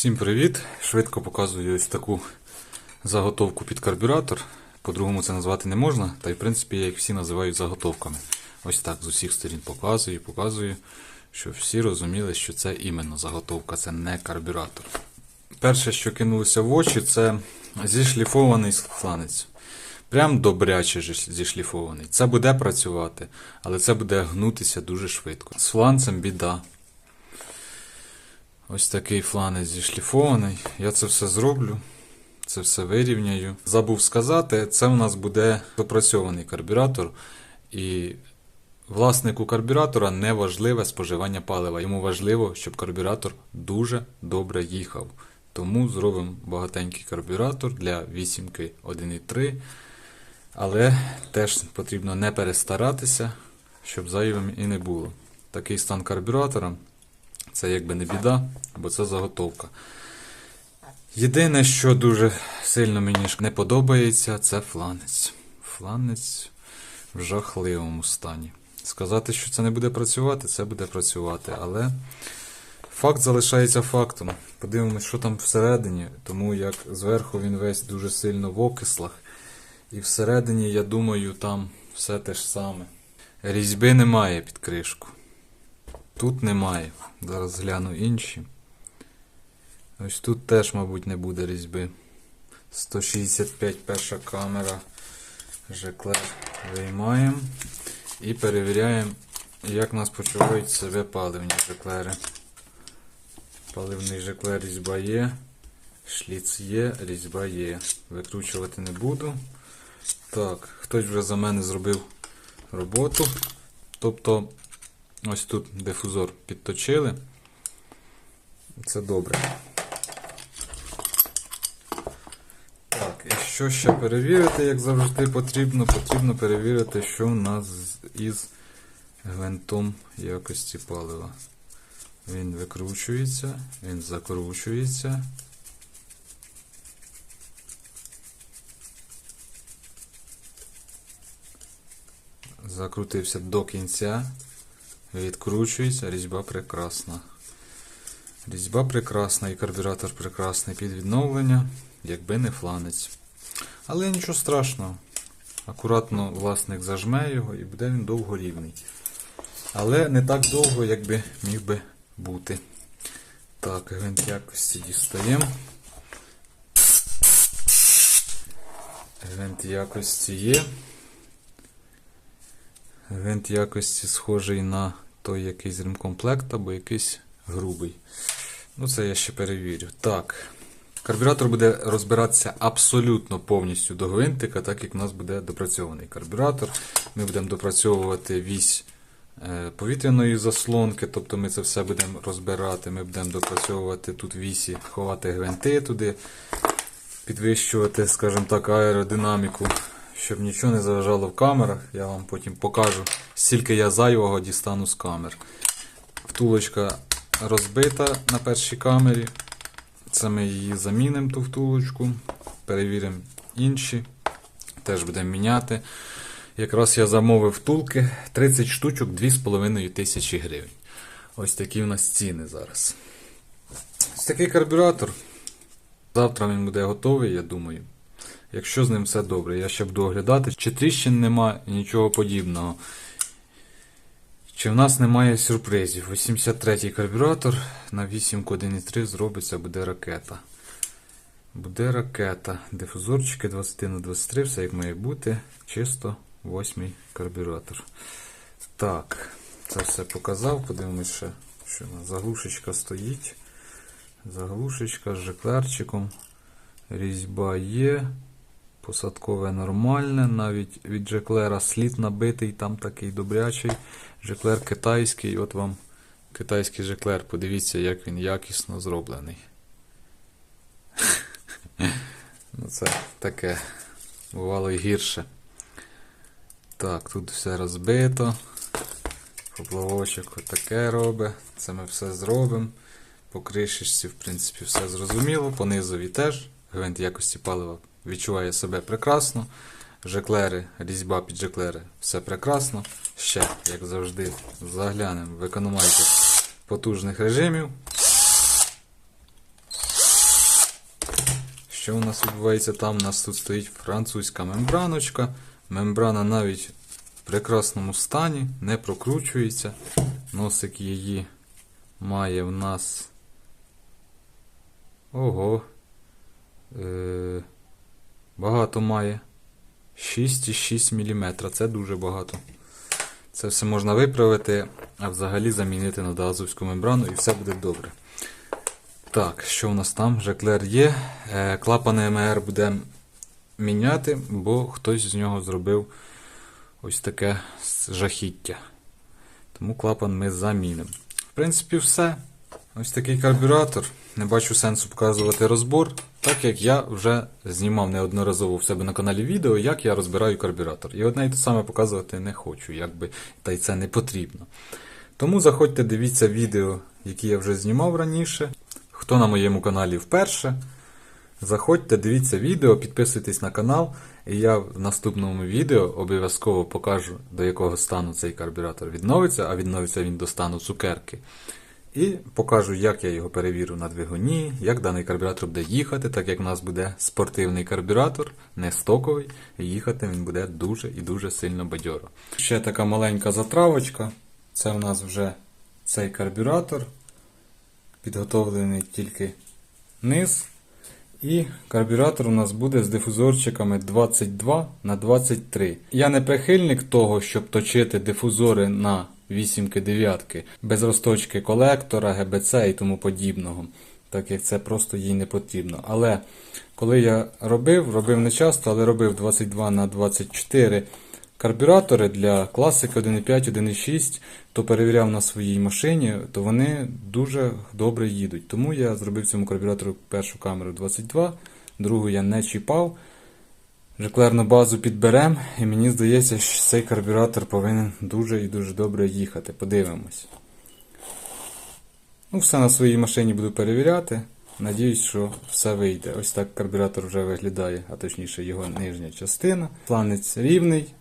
Всім привіт! Швидко показую ось таку заготовку під карбюратор. По-другому це назвати не можна, та й в принципі я їх всі називаю заготовками. Ось так з усіх сторін показую, показую, щоб всі розуміли, що це іменно заготовка, це не карбюратор. Перше, що кинулося в очі, це зішліфований фланець. Прям добряче зішліфований. Це буде працювати, але це буде гнутися дуже швидко. З фланцем біда. Ось такий фланець зішліфований. Я це все зроблю. Це все вирівняю. Забув сказати, це у нас буде допрацьований карбюратор. І власнику карбюратора не важливе споживання палива. Йому важливо, щоб карбюратор дуже добре їхав. Тому зробимо багатенький карбюратор для вісімки 1.3. Але теж потрібно не перестаратися, щоб зайвим і не було. Такий стан карбюратора це якби не біда, бо це заготовка. Єдине, що дуже сильно мені не подобається, це фланець. Фланець в жахливому стані. Сказати, що це не буде працювати, це буде працювати, але факт залишається фактом. Подивимось, що там всередині, тому як зверху він весь дуже сильно в окислах. І всередині, я думаю, там все те ж саме. Різьби немає під кришку. Тут немає. Зараз гляну інші. Ось тут теж, мабуть, не буде різьби. 165 перша камера. Жеклер виймаємо. І перевіряємо, як нас почувають себе паливні жеклери. Паливний жеклер різьба є. Шліц є, різьба є. Викручувати не буду. Так, хтось вже за мене зробив роботу. Тобто, ось тут дифузор підточили. Це добре. Так, і що ще перевірити, як завжди потрібно? Потрібно перевірити, що в нас із гвинтом якості палива. Він викручується, він закручується. Закрутився до кінця, відкручується, різьба прекрасна. Різьба прекрасна і карбюратор прекрасний під відновлення, якби не фланець. Але нічого страшного. Акуратно власник зажме його і буде він довго рівний. Але не так довго, як би міг би бути. Так, гвинт якості дістаємо. Гвинт якості є. Гвинт якості схожий на той якийсь з ремкомплекта, або якийсь грубий. Ну, це я ще перевірю. Так. Карбюратор буде розбиратися абсолютно повністю до гвинтика, так як у нас буде допрацьований карбюратор. Ми будемо допрацьовувати вісь е, повітряної заслонки, тобто ми це все будемо розбирати. Ми будемо допрацьовувати тут вісі, ховати гвинти туди, підвищувати, скажімо так, аеродинаміку, щоб нічого не заважало в камерах. Я вам потім покажу, скільки я зайвого дістану з камер. Втулочка розбита на першій камері. Це ми її замінимо, ту втулочку. Перевіримо інші. Теж будемо міняти. Якраз я замовив втулки 30 штучок 2,5 тисячі гривень. Ось такі у нас ціни зараз. Ось такий карбюратор. Завтра він буде готовий, я думаю. Якщо з ним все добре, я ще буду оглядати, чи тріщин нема і нічого подібного. Чи в нас немає сюрпризів? 83-й карбюратор на 8.1.3 зробиться, буде ракета. Буде ракета. Дифузорчики 20 на 23, все як має бути. Чисто 8-й карбюратор. Так, це все показав. Подивимось ще, що у нас заглушечка стоїть. Заглушечка з жеклерчиком. Різьба є. Посадкове нормальне, навіть від Джеклера слід набитий, там такий добрячий. Жеклер китайський, от вам китайський жеклер. Подивіться, як він якісно зроблений. ну Це таке. Бувало і гірше. Так, тут все розбито. Поплавочок отаке робить. Це ми все зробимо. По кришечці, в принципі, все зрозуміло. По низові теж. Гвинт якості палива відчуває себе прекрасно. Жеклери, різьба під жеклери, все прекрасно. Ще, як завжди, заглянемо в економайку потужних режимів. Що у нас відбувається там? У нас тут стоїть французька мембраночка. Мембрана навіть в прекрасному стані, не прокручується. Носик її має в нас. Ого. Е, багато має. 6,6 мм. Це дуже багато. Це все можна виправити, а взагалі замінити на дазовську мембрану і все буде добре. Так, що у нас там? Жеклер є. Е, Клапани МР будемо міняти, бо хтось з нього зробив ось таке жахіття. Тому клапан ми замінимо. В принципі, все. Ось такий карбюратор. Не бачу сенсу показувати розбор, так як я вже знімав неодноразово в себе на каналі відео, як я розбираю карбюратор. І одне і те саме показувати не хочу, якби та й це не потрібно. Тому заходьте, дивіться відео, які я вже знімав раніше. Хто на моєму каналі вперше, заходьте, дивіться відео, підписуйтесь на канал, і я в наступному відео обов'язково покажу, до якого стану цей карбюратор відновиться, а відновиться він до стану цукерки. І покажу, як я його перевірю на двигуні, як даний карбюратор буде їхати, так як в нас буде спортивний карбюратор, не стоковий, і їхати він буде дуже і дуже сильно бадьоро. Ще така маленька затравочка. Це в нас вже цей карбюратор. Підготовлений тільки низ. І карбюратор у нас буде з дифузорчиками 22 на 23. Я не прихильник того, щоб точити дифузори на 8 дев'ятки без розточки колектора, ГБЦ і тому подібного, так як це просто їй не потрібно. Але коли я робив, робив не часто, але робив 22 на 24 карбюратори для класики 1.5, 1.6, то перевіряв на своїй машині, то вони дуже добре їдуть. Тому я зробив цьому карбюратору першу камеру 22, другу я не чіпав. Жеклерну базу підберем, і мені здається, що цей карбюратор повинен дуже і дуже добре їхати. Подивимось. Ну, все на своїй машині буду перевіряти. Надіюсь, що все вийде. Ось так карбюратор вже виглядає, а точніше його нижня частина. Планець рівний,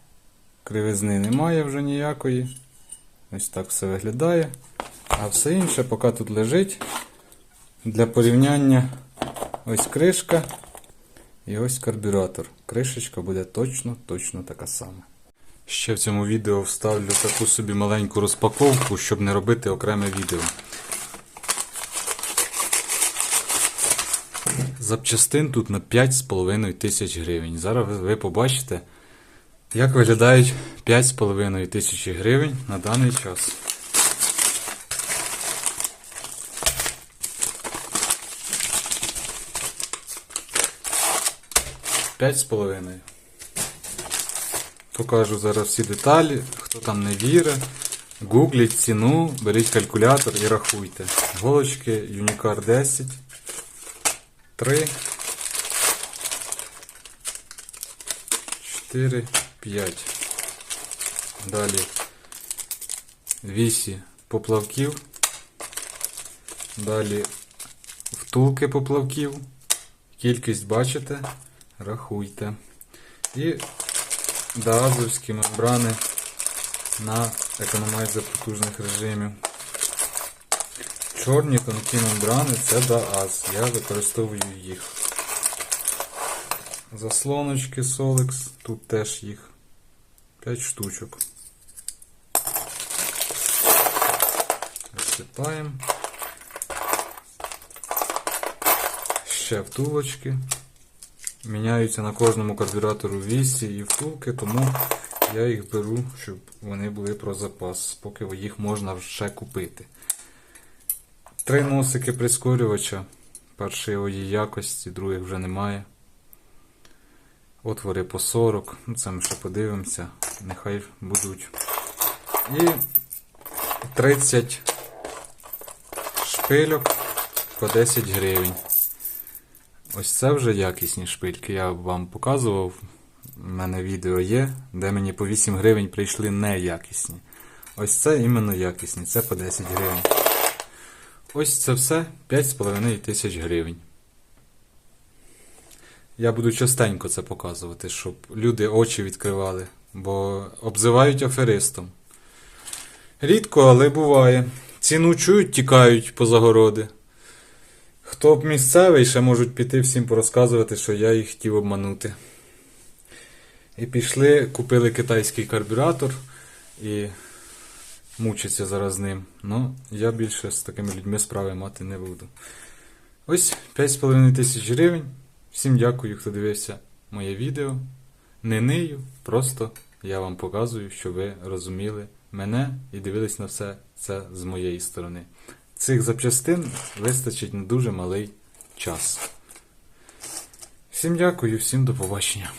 кривизни немає вже ніякої. Ось так все виглядає. А все інше, поки тут лежить. Для порівняння ось кришка. І ось карбюратор. Кришечка буде точно-точно така сама. Ще в цьому відео вставлю таку собі маленьку розпаковку, щоб не робити окреме відео. Запчастин тут на 5,5 тисяч гривень. Зараз ви, побачите, як виглядають 5,5 тисячі гривень на даний час. П'ять з половиною. Покажу зараз всі деталі. Хто там не вірить, гугліть ціну, беріть калькулятор і рахуйте. Голочки Unicar 10. 3. 4, 5. Далі вісі поплавків. Далі втулки поплавків. Кількість бачите? Рахуйте. І даазовські мембрани на економайзер потужних режимів. Чорні тонкі мембрани це дааз. Я використовую їх. Заслоночки Solex, тут теж їх 5 штучок. Розсипаємо. Ще втулочки. Міняються на кожному карбюратору вісі і втулки, тому я їх беру, щоб вони були про запас, поки їх можна ще купити. Три носики прискорювача. Перший її якості, других вже немає. Отвори по 40, ну це ми ще подивимося, нехай будуть. І 30 шпильок по 10 гривень. Ось це вже якісні шпильки. Я вам показував. У мене відео є, де мені по 8 гривень прийшли неякісні. Ось це іменно якісні, це по 10 гривень. Ось це все 5,5 тисяч гривень. Я буду частенько це показувати, щоб люди очі відкривали, бо обзивають аферистом. Рідко, але буває. Ціну чують, тікають по загороди. Хто б місцевий, ще можуть піти всім порозказувати, що я їх хотів обманути. І пішли, купили китайський карбюратор і мучаться зараз з ним. Ну, я більше з такими людьми справи мати не буду. Ось 5,5 тисяч гривень. Всім дякую, хто дивився моє відео. Не нию, просто я вам показую, щоб ви розуміли мене і дивились на все це з моєї сторони. Цих запчастин вистачить на дуже малий час. Всім дякую, всім до побачення.